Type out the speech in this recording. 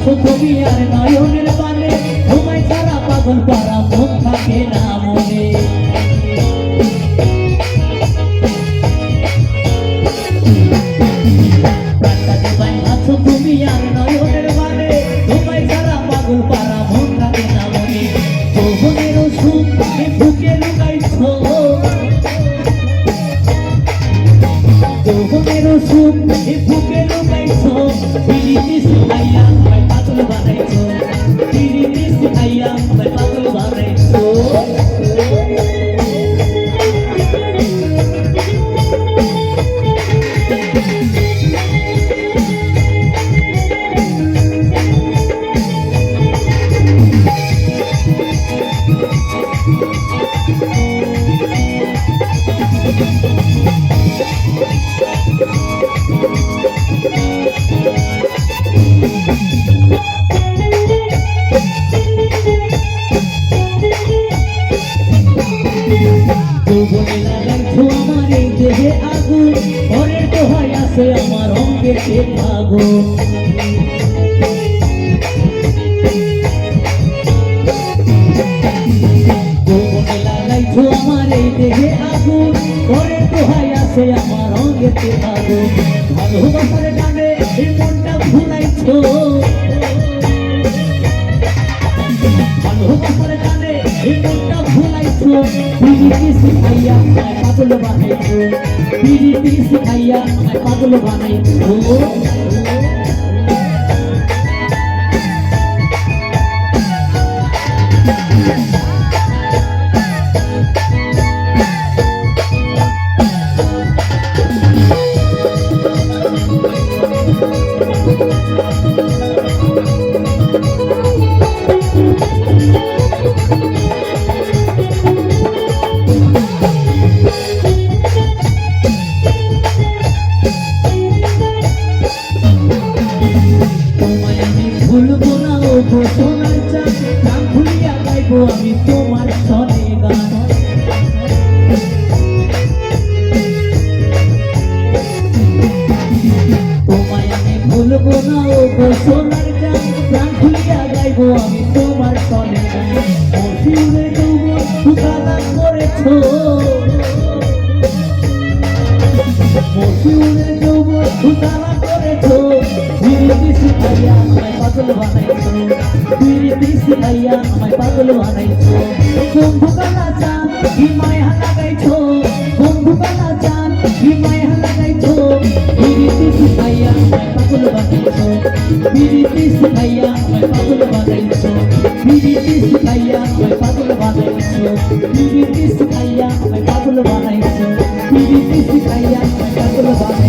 ভাবছ তুমি আর নয়নের দেহে আগুন পরের দোহাই আছে আমার অঙ্গেতে আগুন আমার এই দেহে আগুন পরের দোহাই আছে আমার অঙ্গেতে আগুন ভালোবাসার গানে এই মনটা ভুলাইছো পিরিতি শিখাইয়া আমায় পাগল বানাইছো গাইবো আমি তোমার গান মশিউরে ডুবো সুতালা করেছ মশিউরে ডুবো সুতালা করেছ পিরিতি শিখাইয়া আমায় পাগল বানাইছো পিরিতি শিখাইয়া আমায় পাগল বানাইছো বন্ধু কালা চান হিমায় হালা গাইছো বন্ধু কালা চান হিমায়